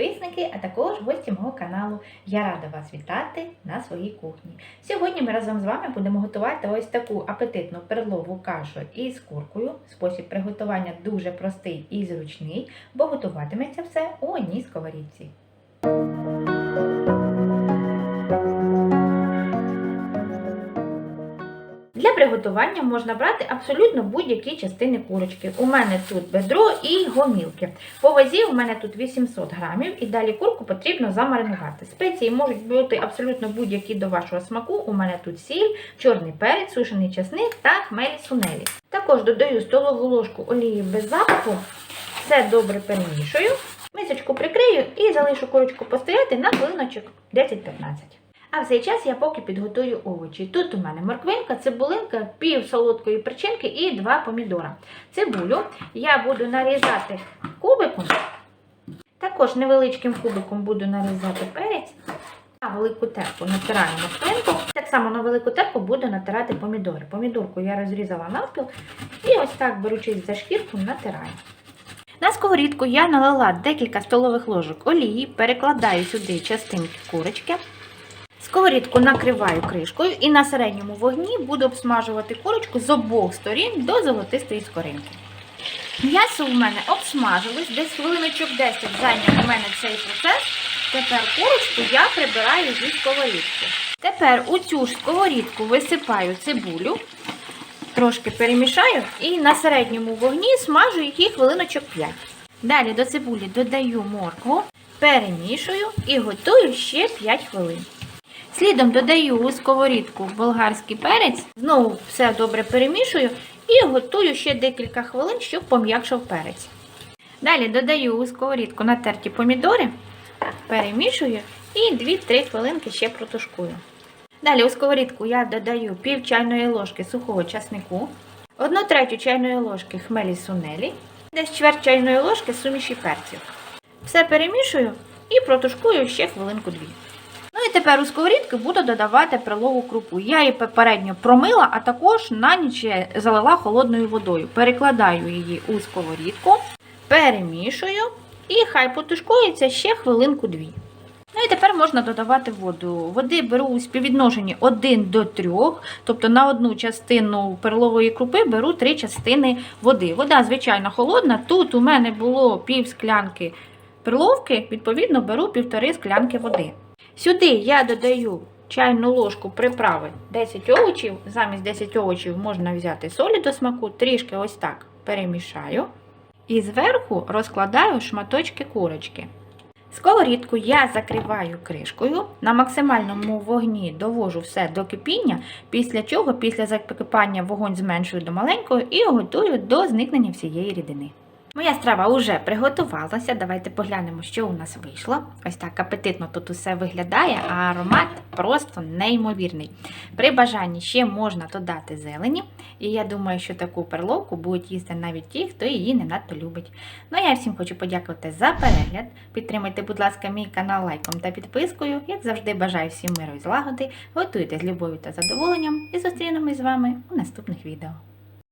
підписники, а також гості мого каналу. Я рада вас вітати на своїй кухні. Сьогодні ми разом з вами будемо готувати ось таку апетитну перлову кашу із куркою. Спосіб приготування дуже простий і зручний, бо готуватиметься все у одній сковорідці. Для приготування можна брати абсолютно будь-які частини курочки. У мене тут бедро і гомілки. По вазі у мене тут 800 грамів і далі курку потрібно замаринувати. Спеції можуть бути абсолютно будь-які до вашого смаку. У мене тут сіль, чорний перець, сушений часник та хмелі сунелі. Також додаю столову ложку олії без запаху. Все добре перемішую. Мисочку прикрию і залишу курочку постояти на хвилиночок 10-15. А в цей час я поки підготую овочі. Тут у мене морквинка, цибулинка, пів солодкої перчинки і два помідора. Цибулю я буду нарізати кубиком. Також невеличким кубиком буду нарізати перець. На велику терку натираю морквинку. Так само на велику терку буду натирати помідори. Помідорку я розрізала навпіл і ось так, беручись за шкірку, натираю. На сковорідку я налила декілька столових ложок олії, перекладаю сюди частинки курочки. Сковорідку накриваю кришкою і на середньому вогні буду обсмажувати курочку з обох сторін до золотистої скоринки. М'ясо в мене обсмажилось, десь хвилиночок 10 зайняв у мене цей процес. Тепер курочку я прибираю зі сковорідки. Тепер у цю ж сковорідку висипаю цибулю, трошки перемішаю і на середньому вогні смажу її хвилиночок 5. Далі до цибулі додаю моркву, перемішую і готую ще 5 хвилин. Слідом додаю у сковорідку болгарський перець, знову все добре перемішую і готую ще декілька хвилин, щоб пом'якшав перець. Далі додаю у сковорідку натерті помідори, перемішую і 2-3 хвилинки ще протушкую. Далі у сковорідку я додаю пів чайної ложки сухого часнику, 1 третю чайної ложки хмелі сунелі, десь чверть чайної ложки суміші перців. Все перемішую і протушкую ще хвилинку-дві. Ну і тепер у сковорідки буду додавати перлову крупу. Я її попередньо промила, а також на ніч залила холодною водою. Перекладаю її у сковорідку, перемішую і хай потушкується ще хвилинку-дві. Ну і тепер можна додавати воду. Води беру у співвідношенні 1 до 3, тобто на одну частину перлової крупи беру 3 частини води. Вода, звичайно, холодна. Тут у мене було пів склянки перловки, відповідно, беру півтори склянки води. Сюди я додаю чайну ложку приправи 10 овочів. Замість 10 овочів можна взяти солі до смаку, трішки ось так перемішаю. І зверху розкладаю шматочки курочки. Сковорідку я закриваю кришкою, на максимальному вогні довожу все до кипіння, після чого, після закипання вогонь зменшую до маленького і готую до зникнення всієї рідини. Моя страва вже приготувалася. Давайте поглянемо, що у нас вийшло. Ось так апетитно тут усе виглядає, а аромат просто неймовірний. При бажанні ще можна додати зелені, і я думаю, що таку перловку будуть їсти навіть ті, хто її не надто любить. Ну а я всім хочу подякувати за перегляд. Підтримайте, будь ласка, мій канал лайком та підпискою. Як завжди, бажаю всім миру і злагоди. Готуйте з любов'ю та задоволенням і зустрінемось з вами у наступних відео.